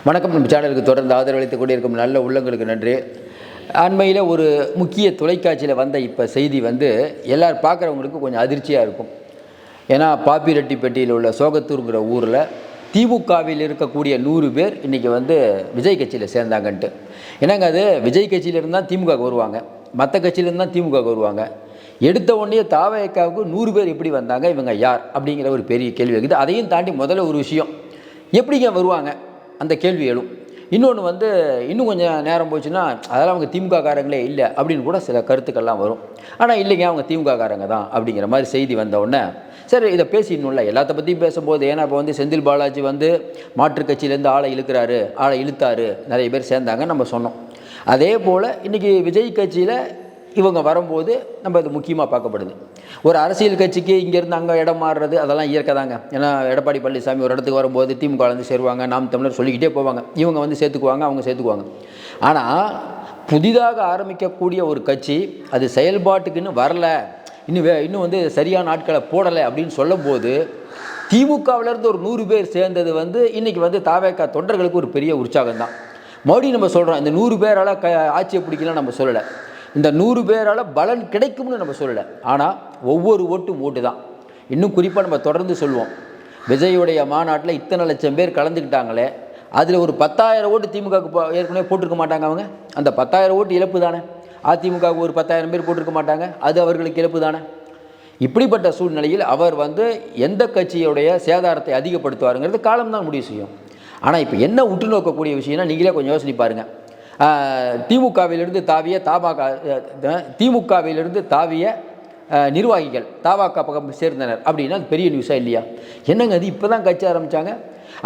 வணக்கம் நம்ம சேனலுக்கு தொடர்ந்து ஆதரவளித்துக் கொண்டிருக்கும் நல்ல உள்ளங்களுக்கு நன்றி. அண்மையில் ஒரு முக்கிய தொலைக்காட்சியில் வந்த இப்போ செய்தி வந்து எல்லோரும் பார்க்குறவங்களுக்கு கொஞ்சம் அதிர்ச்சியாக இருக்கும். ஏன்னா பாப்பிரெட்டிப்பட்டியில் உள்ள சோகத்தூருங்கிற ஊரில் திமுகவில் இருக்கக்கூடிய நூறு பேர் இன்றைக்கி வந்து விஜய் கட்சியில் சேர்ந்தாங்கன்ட்டு. ஏன்னாங்க அது? விஜய் கட்சியிலேருந்து தான் திமுக வருவாங்க. மற்ற கட்சியிலேருந்து தான் திமுக வருவாங்க. எடுத்த உடனே தாவயக்காவுக்கு நூறு பேர் எப்படி வந்தாங்க? இவங்க யார்? அப்படிங்கிற ஒரு பெரிய கேள்வி இருக்குது. அதையும் தாண்டி முதல்ல ஒரு விஷயம். எப்படிங்க வருவாங்க? அந்த கேள்வி எழும். இன்னொன்று வந்து இன்னும் கொஞ்சம் நேரம் போச்சுன்னா அதெல்லாம் அவங்க திமுக காரங்களே இல்லை அப்படின்னு கூட சில கருத்துக்கள்லாம் வரும். ஆனால் இல்லைங்க அவங்க திமுக காரங்க தான் அப்படிங்கிற மாதிரி செய்தி வந்தவுடனே சரி இதை பேசிடணும்ல. எல்லாத்த பற்றியும் பேசும்போது ஏன்னா இப்போ வந்து செந்தில் பாலாஜி வந்து மாற்றுக் கட்சியிலேருந்து ஆளை இழுக்கிறாரு ஆளை இழுத்தாரு நிறைய பேர் சேர்ந்தாங்க நம்ம சொன்னோம். அதே போல் இன்றைக்கி விஜய் கட்சியில் இவங்க வரும்போது நம்ம இது முக்கியமாக பார்க்கப்படுது. ஒரு அரசியல் கட்சிக்கு இங்கேருந்து அங்கே இடம் மாறுறது அதெல்லாம் இயற்கை தாங்க. ஏன்னா எடப்பாடி பழனிசாமி ஒரு இடத்துக்கு வரும்போது திமுக வந்து சேருவாங்க நாம் தமிழர் சொல்லிக்கிட்டே போவாங்க. இவங்க வந்து சேர்த்துக்குவாங்க அவங்க சேர்த்துக்குவாங்க. ஆனால் புதிதாக ஆரம்பிக்கக்கூடிய ஒரு கட்சி அது செயல்பாட்டுக்குன்னு வரல. இன்னும் வே இன்னும் வந்து சரியான ஆட்களை போடலை அப்படின்னு சொல்லும்போது திமுகவிலேருந்து ஒரு நூறு பேர் சேர்ந்தது வந்து இன்றைக்கி வந்து தாவேக்கா தொண்டர்களுக்கு ஒரு பெரிய உற்சாகம் தான் மறுபடியும் நம்ம சொல்கிறோம் இந்த நூறு பேரால் க ஆட்சியை பிடிக்கலாம் நம்ம சொல்லலை. இந்த நூறு பேரால் பலன் கிடைக்கும்னு நம்ம சொல்லலை. ஆனால் ஒவ்வொரு ஓட்டும் ஓட்டு தான் இன்னும் குறிப்பாக நம்ம தொடர்ந்து சொல்லுவோம் விஜயுடைய மாநாட்டில் இத்தனை லட்சம் பேர் கலந்துக்கிட்டாங்களே அதில் ஒரு பத்தாயிரம் ஓட்டு திமுகவுக்கு போ- ஏற்கனவே போட்டிருக்க மாட்டாங்க அவங்க. அந்த பத்தாயிரம் ஓட்டு இழப்பு தானே? அதிமுகவுக்கு ஒரு பத்தாயிரம் பேர் போட்டிருக்க மாட்டாங்க அது அவர்களுக்கு இழப்பு தானே? இப்படிப்பட்ட சூழ்நிலையில் அவர் வந்து எந்த கட்சியுடைய சேதாரத்தை அதிகப்படுத்துவாருங்கிறது காலம்தான் முடிவு செய்யும். ஆனால் இப்போ என்ன உற்று நோக்கக்கூடிய விஷயம்னா நீங்களே கொஞ்சம் யோசனை பாருங்கள் திமுகவிலிருந்து தாவிய தமாக திமுகவிலிருந்து தாவிய நிர்வாகிகள் தபாக பக்கம் சேர்ந்தனர். அப்படின்னா அது பெரிய நியூஸாக இல்லையா? என்னங்க அது இப்போ தான் கட்சி ஆரம்பித்தாங்க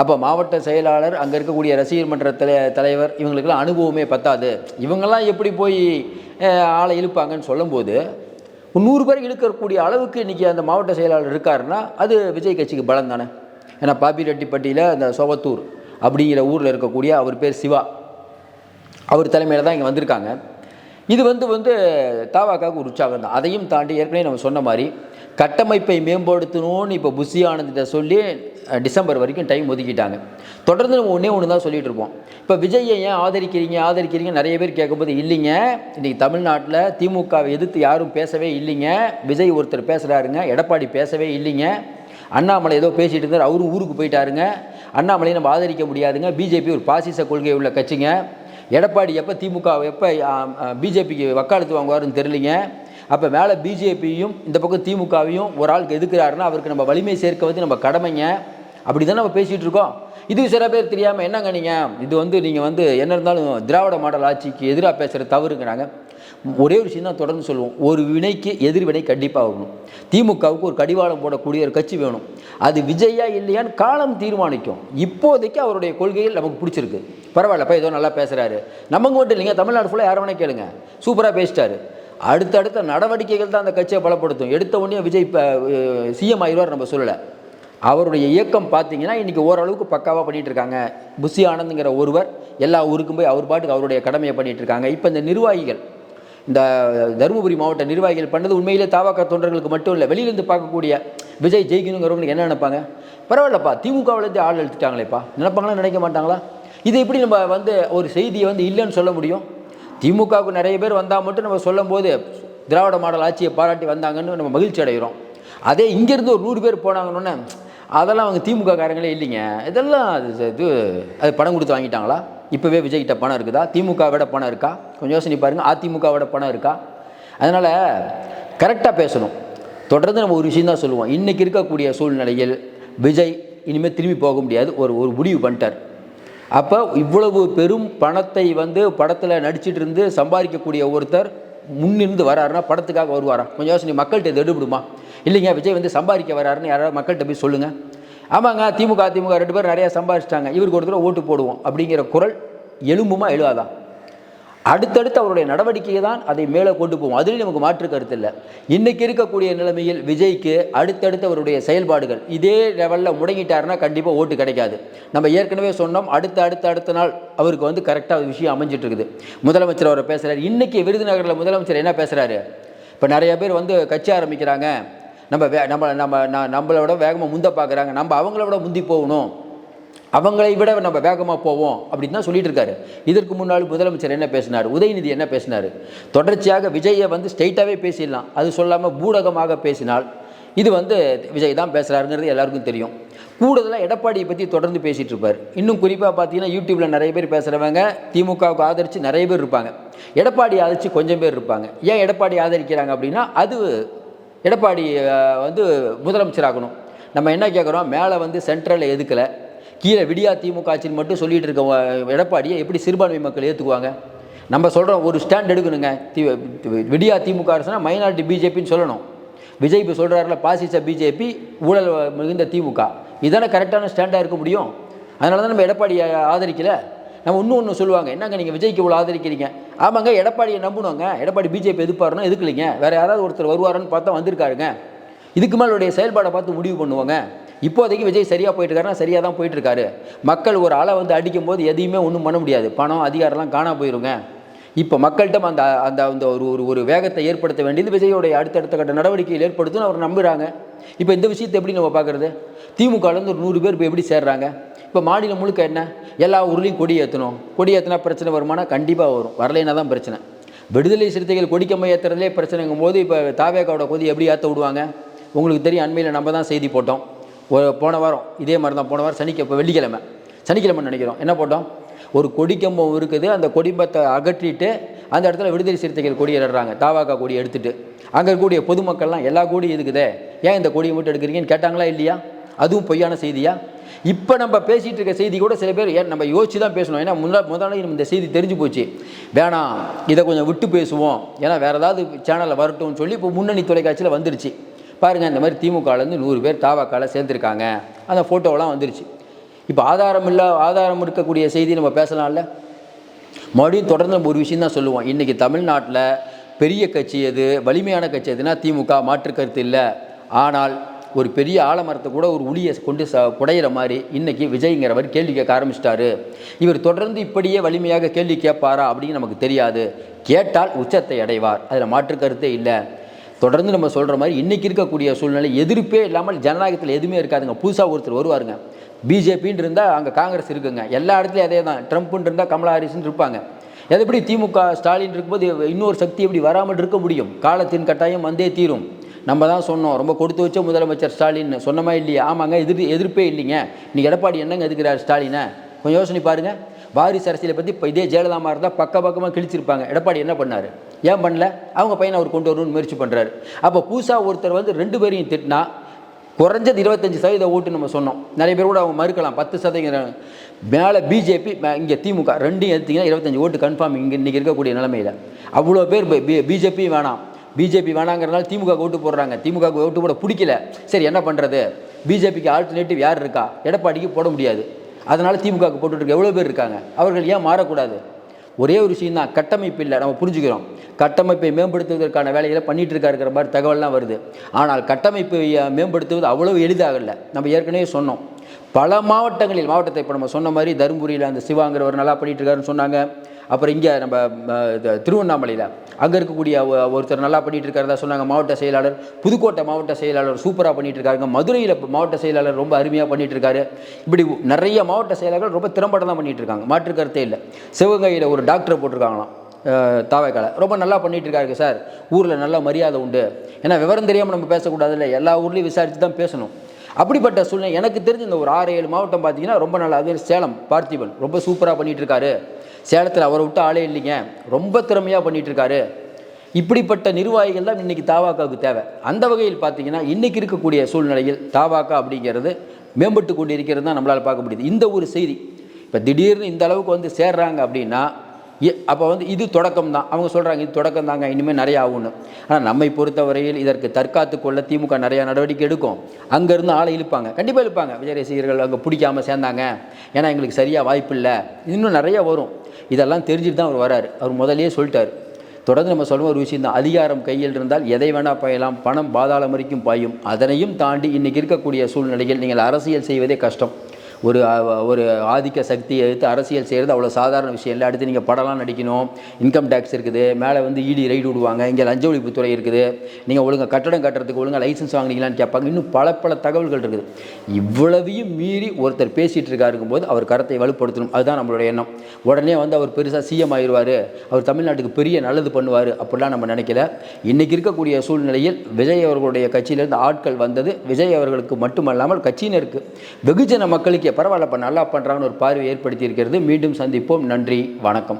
அப்போ மாவட்ட செயலாளர் அங்கே இருக்கக்கூடிய ரசிகர் மன்ற தலை தலைவர் இவங்களுக்கெல்லாம் அனுபவமே பத்தாது. இவங்கெல்லாம் எப்படி போய் ஆளை இழுப்பாங்கன்னு சொல்லும்போது நூறு பேர் இழுக்கக்கூடிய அளவுக்கு இன்றைக்கி அந்த மாவட்ட செயலாளர் இருக்காருன்னா அது விஜய் கட்சிக்கு பலம் தானே ஏன்னா பாப்பிரெட்டிப்பட்டியில் அந்த சோவத்தூர் அப்படிங்கிற ஊரில் இருக்கக்கூடிய அவர் பேர் சிவா. அவர் தலைமையில் தான் இங்கே வந்திருக்காங்க. இது வந்து வந்து தாவாக்காவுக்கு ஒரு உற்சாகம் தான். அதையும் தாண்டி ஏற்கனவே நம்ம சொன்ன மாதிரி கட்டமைப்பை மேம்படுத்தணும்னு இப்போ புஷி ஆனந்திட்ட சொல்லி டிசம்பர் வரைக்கும் டைம் ஒதுக்கிட்டாங்க. தொடர்ந்து நம்ம ஒன்றே ஒன்று தான் சொல்லிட்டு இருப்போம் இப்போ விஜயை ஏன் ஆதரிக்கிறீங்க ஆதரிக்கிறீங்க நிறைய பேர் கேட்கும்போது இல்லைங்க. இன்றைக்கி தமிழ்நாட்டில் திமுகவை எதிர்த்து யாரும் பேசவே இல்லைங்க. விஜய் ஒருத்தர் பேசுகிறாருங்க எடப்பாடி பேசவே இல்லைங்க. அண்ணாமலை ஏதோ பேசிகிட்டு இருந்தார் அவரும் ஊருக்கு போயிட்டாருங்க. அண்ணாமலையை நம்ம ஆதரிக்க முடியாதுங்க. பிஜேபி ஒரு பாசிச கொள்கை உள்ள கட்சிங்க. எடப்பாடி எப்போ திமுக எப்போ பிஜேபிக்கு வக்காலத்து வாங்குவாருன்னு தெரியலிங்க. அப்போ மேலே பிஜேபியும் இந்த பக்கம் திமுகவையும் ஒரு ஆளுக்கு எதுக்குறாருன்னா அவருக்கு நம்ம வலிமை சேர்க்க வந்து நம்ம கடமைங்க. அப்படி தான் நம்ம பேசிகிட்டு இருக்கோம். இது சில பேர் தெரியாமல் என்னங்க நீங்கள் இது வந்து நீங்கள் வந்து என்ன இருந்தாலும் திராவிட மாடல் ஆட்சிக்கு எதிராக பேசுகிற தவறுங்கிறாங்க. ஒரே ஒரு விஷயம் தான் தொடர்ந்து சொல்லுவோம். ஒரு வினைக்கு எதிர்வினை கண்டிப்பாக ஆகணும். திமுகவுக்கு ஒரு கடிவாளம் போடக்கூடிய ஒரு கட்சி வேணும். அது விஜயா இல்லையான்னு காலம் தீர்மானிக்கும். இப்போதைக்கு அவருடைய கொள்கைகள் நமக்கு பிடிச்சிருக்கு. பரவாயில்லப்பா ஏதோ நல்லா பேசுகிறாரு நமக்கு மட்டும் இல்லைங்க தமிழ்நாடு ஃபுல்லாக யார் வேணா கேளுங்க. சூப்பராக பேசிட்டாரு. அடுத்தடுத்த நடவடிக்கைகள் தான் அந்த கட்சியை பலப்படுத்தும். எடுத்த உடனே விஜய் இப்போ சிஎம் ஆயிடுவார் நம்ம சொல்லலை. அவருடைய இயக்கம் பார்த்தீங்கன்னா இன்றைக்கி ஓரளவுக்கு பக்காவாக பண்ணிகிட்டு இருக்காங்க. புஷி ஆனந்துங்கிற ஒருவர் எல்லா ஊருக்கும் போய் அவர் பாட்டுக்கு அவருடைய கடமையை பண்ணிகிட்டு இருக்காங்க. இப்போ இந்த நிர்வாகிகள் இந்த தருமபுரி மாவட்ட நிர்வாகிகள் பண்ணது உண்மையிலே தாவாக்கா தொண்டர்களுக்கு மட்டும் இல்லை வெளியிலேருந்து பார்க்கக்கூடிய விஜய் ஜெயிக்கணுங்கிறவங்களுக்கு என்ன நினைப்பாங்க? பரவாயில்லப்பா திமுகவிலேருந்து ஆள் எடுத்துட்டாங்களேப்பா. நினைப்பாங்களா நினைக்க மாட்டாங்களா? இது எப்படி நம்ம வந்து ஒரு செய்தியை வந்து இல்லைன்னு சொல்ல முடியும்? திமுகவுக்கு நிறைய பேர் வந்தால் மட்டும் நம்ம சொல்லும்போது திராவிட மாடல் ஆட்சியை பாராட்டி வந்தாங்கன்னு நம்ம மகிழ்ச்சி அடைகிறோம். அதே இங்கேருந்து ஒரு நூறு பேர் போனாங்கன்னு அதெல்லாம் அவங்க திமுக காரங்களே இல்லைங்க. இதெல்லாம் அது இது அது பணம் கொடுத்து வாங்கிட்டாங்களா? இப்போவே விஜய்கிட்ட பணம் இருக்குதா? திமுக விட பணம் இருக்கா? கொஞ்சம் யோசனை பாருங்கள் அதிமுகவிட பணம் இருக்கா? அதனால் கரெக்டாக பேசணும். தொடர்ந்து நம்ம ஒரு விஷயம் தான் சொல்லுவோம். இன்றைக்கி இருக்கக்கூடிய சூழ்நிலையில் விஜய் இனிமேல் திரும்பி போக முடியாது. ஒரு ஒரு முடிவு பண்ணிட்டார். அப்போ இவ்வளவு பெரும் பணத்தை வந்து படத்தில் நடிச்சிட்டு இருந்து சம்பாதிக்கக்கூடிய ஒருத்தர் முன்னிருந்து வராருன்னா படத்துக்காக வருவாரா? கொஞ்சம் யோசனை. மக்கள்கிட்ட இது எடுபடுமா? இல்லைங்க விஜய் வந்து சம்பாதிக்க வராருன்னு யாராவது மக்கள்கிட்ட போய் சொல்லுங்கள் ஆமாங்க திமுக அதிமுக ரெண்டு பேரும் நிறையா சம்பாதிச்சிட்டாங்க. இவருக்கு ஒரு தடவை ஓட்டு போடுவோம் அப்படிங்கிற குரல் எலும்புமா எழுவாதா அடுத்தடுத்து அவருடைய நடவடிக்கையை தான் அதை மேலே கொண்டு போவோம். அதுலேயும் நமக்கு மாற்று கருத்து இல்லை. இன்றைக்கி இருக்கக்கூடிய நிலைமையில் விஜய்க்கு அடுத்தடுத்து அவருடைய செயல்பாடுகள் இதே லெவலில் முடங்கிட்டாருன்னா கண்டிப்பாக ஓட்டு கிடைக்காது. நம்ம ஏற்கனவே சொன்னோம் அடுத்த அடுத்த அடுத்த நாள் அவருக்கு வந்து கரெக்டாக விஷயம் அமைஞ்சிட்டு இருக்குது முதலமைச்சர் அவரை பேசுகிறார் இன்றைக்கி விருதுநகரில் முதலமைச்சர் என்ன பேசுகிறாரு இப்போ நிறைய பேர் வந்து கட்சி ஆரம்பிக்கிறாங்க. நம்ம வே நம்ம நம்ம ந- நம்மளை விட வேகமாக முந்த பார்க்குறாங்க. நம்ம அவங்கள விட முந்தி போகணும். அவங்களை விட நம்ம வேகமாக போவோம் அப்படின்னு தான் சொல்லிட்டு இருக்காரு. இதற்கு முன்னாள் முதலமைச்சர் என்ன பேசினார்? உதயநிதி என்ன பேசினார்? தொடர்ச்சியாக விஜயை வந்து ஸ்ட்ரெயிட்டாகவே பேசிடலாம். அது சொல்லாமல் பூடகமாக பேசினால் இது வந்து விஜய் தான் பேசுகிறாருங்கிறது எல்லாருக்கும் தெரியும். கூடுதலாக எடப்பாடியை பற்றி தொடர்ந்து பேசிகிட்டு இருப்பார். இன்னும் குறிப்பாக பார்த்தீங்கன்னா யூடியூப்பில் நிறைய பேர் பேசுகிறவங்க திமுகவுக்கு ஆதரித்து நிறைய பேர் இருப்பாங்க. எடப்பாடி ஆதரித்து கொஞ்சம் பேர் இருப்பாங்க. ஏன் எடப்பாடி ஆதரிக்கிறாங்க அப்படின்னா அது எடப்பாடி வந்து முதலமைச்சராகணும். நம்ம என்ன கேட்குறோம் மேலே வந்து சென்ட்ரலில் எதுக்கலை? கீழே விடியா திமுக ஆட்சின்னு மட்டும் சொல்லிட்டு இருக்க எடப்பாடியை எப்படி சிறுபான்மை மக்கள் ஏற்றுக்குவாங்க நம்ம சொல்கிறோம் ஒரு ஸ்டாண்ட் எடுக்கணுங்க. தி விடியா திமுக அரசுனா மைனாரிட்டி பிஜேபின்னு சொல்லணும். விஜய் இப்போ சொல்கிறாருல பாசிச பிஜேபி ஊழல் மிகுந்த திமுக. இதானே கரெக்டான ஸ்டாண்டாக இருக்க முடியும்? அதனால தான் நம்ம எடப்பாடியை ஆதரிக்கலை. நம்ம இன்னும் ஒன்று சொல்லுவாங்க. என்னங்க நீங்கள் விஜய்க்கு இவ்வளோ ஆதரிக்கிறீங்க? ஆமாங்க எடப்பாடியை நம்பணுங்க எடப்பாடி பிஜேபி எதிர்ப்பாருன்னா எதுக்கலைங்க? வேறு யாராவது ஒருத்தர் வருவாருன்னு பார்த்தா வந்திருக்காருங்க. இதுக்கு மேலுடைய செயல்பாடை பார்த்து முடிவு பண்ணுவாங்க. இப்போதைக்கு விஜய் சரியாக போயிட்டுருக்காருன்னா சரியாக தான் போயிட்டுருக்காரு. மக்கள் ஒரு அலை வந்து அடிக்கும் போது எதையுமே ஒன்றும் பண்ண முடியாது. பணம் அதிகாரம்லாம் காணா போயிருங்க. இப்போ மக்கள்கிட்ட அந்த அந்த அந்த ஒரு ஒரு ஒரு வேகத்தை ஏற்படுத்த வேண்டியது விஜயோடைய அடுத்தடுத்த கட்ட நடவடிக்கையில் ஏற்படுத்துன்னு அவர் நம்புகிறாங்க இப்போ இந்த விஷயத்தை எப்படி நம்ம பார்க்குறது? திமுகலேருந்து ஒரு நூறு பேர் இப்போ எப்படி சேர்றாங்க? இப்போ மாநிலம் முழுக்க என்ன? எல்லா ஊர்லேயும் கொடி ஏற்றணும் கொடி ஏற்றினா பிரச்சனை வருமானா கண்டிப்பாக வரும். வரலைன்னா தான் பிரச்சனை. விடுதலை சிறுத்தைகள் கொடிக்கம்பை ஏற்றுறதுலே பிரச்சனைங்கும் போது இப்போ தாவேக்காவோட கொதி எப்படி ஏற்ற விடுவாங்க? உங்களுக்கு தெரியும் அண்மையில் நம்ம தான் செய்தி போட்டோம். ஒரு போன வாரம் இதே மாதிரி தான் போன வாரம் சனிக்க இப்போ வெள்ளிக்கிழமை. சனிக்கிழமை நினைக்கிறோம். என்ன போட்டோம்? ஒரு கொடிக்கம்பம் இருக்குது. அந்த கொடிம்பத்தை அகற்றிட்டு அந்த இடத்துல விடுதலை சிறுத்தைகள் கொடி எடுறாங்க தாவாக்கா கொடி எடுத்துட்டு. அங்கே இருக்கக்கூடிய பொதுமக்கள்லாம் எல்லா கொடியும் இருக்குதே ஏன் இந்த கொடியை மட்டும் எடுக்கிறீங்கன்னு கேட்டாங்களா இல்லையா? அதுவும் பொய்யான செய்தியா? இப்போ நம்ம பேசிகிட்டு இருக்க செய்தி கூட சில பேர் ஏன் நம்ம யோசிச்சு தான் பேசணும். ஏன்னா முன்னா முதல்ல இந்த செய்தி தெரிஞ்சு போச்சு. வேணாம் இதை கொஞ்சம் விட்டு பேசுவோம். ஏன்னா வேறு ஏதாவது சேனலில் வரட்டும்னு சொல்லி இப்போ முன்னணி தொலைக்காட்சியில் வந்துருச்சு. பாருங்கள் இந்த மாதிரி திமுகலேருந்து நூறு பேர் தாவாக்கால சேர்ந்துருக்காங்க. அந்த ஃபோட்டோவெலாம் வந்துருச்சு. இப்போ ஆதாரம் இல்லை ஆதாரம் இருக்கக்கூடிய செய்தி நம்ம பேசலாம்ல? மறுபடியும் தொடர்ந்து நம்ம ஒரு விஷயம் தான் சொல்லுவோம். இன்றைக்கி தமிழ்நாட்டில் பெரிய கட்சி எது? வலிமையான கட்சி எதுனா திமுக மாற்று கருத்து இல்லை. ஆனால் ஒரு பெரிய ஆலமரத்தை கூட ஒரு உளியை கொண்டு ச குடையிற மாதிரி இன்றைக்கி விஜய்ங்கிறவர் கேள்வி கேட்க ஆரம்பிச்சிட்டாரு. இவர் தொடர்ந்து இப்படியே வலிமையாக கேள்வி கேட்பாரா அப்படின்னு நமக்கு தெரியாது. கேட்டால் உச்சத்தை அடைவார். அதில் மாற்று கருத்தே இல்லை. தொடர்ந்து நம்ம சொல்கிற மாதிரி இன்றைக்கி இருக்கக்கூடிய சூழ்நிலை எதிர்ப்பே இல்லாமல் ஜனநாயகத்தில் எதுவுமே இருக்காதுங்க. புதுசாக ஒருத்தர் வருவாருங்க. பிஜேபின்னு இருந்தால் அங்கே காங்கிரஸ் இருக்குங்க. எல்லா இடத்துலையும் அதே தான். ட்ரம்ப்னு இருந்தால் கமலா ஹாரிஸ்ன்னு இருப்பாங்க. அது எப்படி திமுக ஸ்டாலின் இருக்கும்போது இன்னொரு சக்தி எப்படி வராமல் இருக்க முடியும்? காலத்தின் கட்டாயம் வந்தே தீரும். நம்ம தான் சொன்னோம் ரொம்ப கொடுத்து வச்ச முதலமைச்சர் ஸ்டாலின். சொன்னமா இல்லையா? ஆமாங்க எதிர் எதிர்ப்பே இல்லைங்க. இன்னைக்கு எடப்பாடி என்னங்க எதுக்குறாரு ஸ்டாலினை? கொஞ்சம் யோசனை பாருங்க. வாரிசு அரசியலை பற்றி இப்போ இதே ஜெயலலிதா இருந்தால் பக்க பக்கமாக கிழிச்சிருப்பாங்க. எடப்பாடி என்ன பண்ணார்? ஏன் பண்ணல? அவங்க பையனை அவர் கொண்டு வரணும்னு முயற்சி பண்ணுறாரு அப்போ புதுசாக ஒருத்தர் வந்து ரெண்டு பேரையும் திட்டினா குறைஞ்சது இருபத்தஞ்சி சதவீத ஓட்டு நம்ம சொன்னோம். நிறைய பேர் கூட அவங்க மறுக்கலாம். பத்து சதவீதம் மேலே பிஜேபி இங்கே திமுக ரெண்டையும் எடுத்தீங்கன்னா இருபத்தஞ்சி ஓட்டு கன்ஃபார்ம் இங்கே இன்றைக்கி இருக்கக்கூடிய நிலமையில். அவ்வளோ பேர் பிஜேபி வேணாம். பிஜேபி வேணாங்கிறனால திமுக ஓட்டு போடுறாங்க. திமுக ஓட்டு போட பிடிக்கல. சரி என்ன பண்ணுறது பிஜேபிக்கு ஆல்டர்னேட்டிவ் யார் இருக்கா? எடப்பாடிக்கு போட முடியாது. அதனால் திமுகவுக்கு போட்டுட்டு எவ்வளோ பேர் இருக்காங்க? அவர்கள் ஏன் மாறக்கூடாது? ஒரே ஒரு விஷயம் தான் கட்டமைப்பு இல்லை. நம்ம புரிஞ்சுக்கிறோம். கட்டமைப்பை மேம்படுத்துவதற்கான வேலைகளை பண்ணிட்டு இருக்காருங்கிற மாதிரி தகவல்லாம் வருது. ஆனால் கட்டமைப்பை மேம்படுத்துவது அவ்வளவு எளிதாகல நம்ம ஏற்கனவே சொன்னோம். பல மாவட்டங்களில் மாவட்டத்தை இப்போ நம்ம சொன்ன மாதிரி தருமபுரியில் அந்த சிவாங்கிறவர் நல்லா பண்ணிட்டு இருக்காருன்னு சொன்னாங்க. அப்புறம் இங்கே நம்ம திருவண்ணாமலையில் அங்கே இருக்கக்கூடிய ஒருத்தர் நல்லா பண்ணிகிட்டு இருக்காருதா சொன்னாங்க. மாவட்ட செயலாளர் புதுக்கோட்டை மாவட்ட செயலாளர் சூப்பராக பண்ணிகிட்டு இருக்காருங்க மதுரையில் மாவட்ட செயலாளர் ரொம்ப அருமையாக பண்ணிகிட்டு இருக்காரு இப்படி நிறைய மாவட்ட செயலாளர்கள் ரொம்ப திறம்பட தான் பண்ணிகிட்டு இருக்காங்க மாற்று கருத்தே இல்லை. சிவகங்கையில் ஒரு டாக்டரை போட்டிருக்காங்களாம். தாவைக்கால. ரொம்ப நல்லா பண்ணிகிட்டு இருக்காரு சார். ஊரில் நல்ல மரியாதை உண்டு. ஏன்னா விவரம் தெரியாமல் நம்ம பேசக்கூடாது இல்லை எல்லா ஊர்லேயும் விசாரித்து தான் பேசணும். அப்படிப்பட்ட சூழ்நிலை. எனக்கு தெரிஞ்ச இந்த ஒரு ஆறு ஏழு மாவட்டம் பார்த்தீங்கன்னா ரொம்ப நல்லா அது சேலம் பார்த்திபன். ரொம்ப சூப்பராக பண்ணிகிட்டு இருக்காரு சேலத்தில் அவரை விட்டு ஆளே இல்லைங்க. ரொம்ப திறமையாக பண்ணிகிட்டு இருக்காரு இப்படிப்பட்ட நிர்வாகிகள் தான் இன்றைக்கி தாவாக்காவுக்கு தேவை. அந்த வகையில் பார்த்தீங்கன்னா இன்றைக்கி இருக்கக்கூடிய சூழ்நிலையில் தாவாக்கா அப்படிங்கிறது மேம்பட்டு கொண்டு இருக்கிறது தான் நம்மளால் பார்க்க முடியுது. இந்த ஒரு செய்தி இப்போ திடீர்னு இந்த அளவுக்கு வந்து சேர்றாங்க அப்படின்னா அப்போ வந்து இது தொடக்கம் தான் அவங்க சொல்கிறாங்க இது தொடக்கம் தாங்க இனிமேல் நிறைய ஆகும்னு. ஆனால் நம்மை பொறுத்தவரையில் இதற்கு தற்காத்து கொள்ள திமுக நிறையா நடவடிக்கை எடுக்கும். அங்கேருந்து ஆளை இழுப்பாங்க. கண்டிப்பாக இழுப்பாங்க. விஜய் ரசிகர்கள் அங்கே பிடிக்காம சேர்ந்தாங்க. ஏன்னா எங்களுக்கு சரியாக வாய்ப்பு இல்லை. இன்னும் நிறையா வரும். இதெல்லாம் தெரிஞ்சுட்டு தான் அவர் வராரு. அவர் முதலே சொல்லிட்டார். தொடர்ந்து நம்ம சொல்லுவோம் ஒரு விஷயம் தான் அதிகாரம் கையில் இருந்தால் எதை வேணால் பாயலாம். பணம் பாதாளம் வரைக்கும் பாயும். அதனையும் தாண்டி இன்றைக்கி இருக்கக்கூடிய சூழ்நிலையில் நீங்கள் அரசியல் செய்வதே கஷ்டம். ஒரு ஒரு ஆதிக்க சக்தியை எடுத்து அரசியல் செய்கிறது அவ்வளோ சாதாரண விஷயம் இல்லை. அடுத்து நீங்கள் படம்லாம் நடிக்கணும் இன்கம் டேக்ஸ் இருக்குது மேலே வந்து இடி ரைடு விடுவாங்க இங்கே லஞ்ச ஒழிப்புத்துறை இருக்குது. நீங்கள் ஒழுங்கா கட்டடம் கட்டுறதுக்கு ஒழுங்கா லைசன்ஸ் வாங்குனீங்களான்னு கேட்பாங்க. இன்னும் பல பல தகவல்கள் இருக்குது. இவ்வளவையும் மீறி ஒருத்தர் பேசிகிட்டு இருக்காருக்கும் போது அவர் கருத்தை வலுப்படுத்தணும். அதுதான் நம்மளுடைய எண்ணம். உடனே வந்து அவர் பெருசாக சிஎம் ஆயிடுவார் அவர் தமிழ்நாட்டுக்கு பெரிய நல்லது பண்ணுவார் அப்படிலாம் நம்ம நினைக்கல. இன்றைக்கி இருக்கக்கூடிய சூழ்நிலையில் விஜய் அவர்களுடைய கட்சியிலேருந்து ஆட்கள் வந்தது. விஜய் அவர்களுக்கு மட்டுமல்லாமல் கட்சியினருக்கு வெகுஜன மக்களுக்கே பரவாயில்லப்பா நல்லா பண்ணுறாங்கன்னு ஒரு பார்வை ஏற்படுத்தி இருக்கிறது. மீண்டும் சந்திப்போம். நன்றி. வணக்கம்.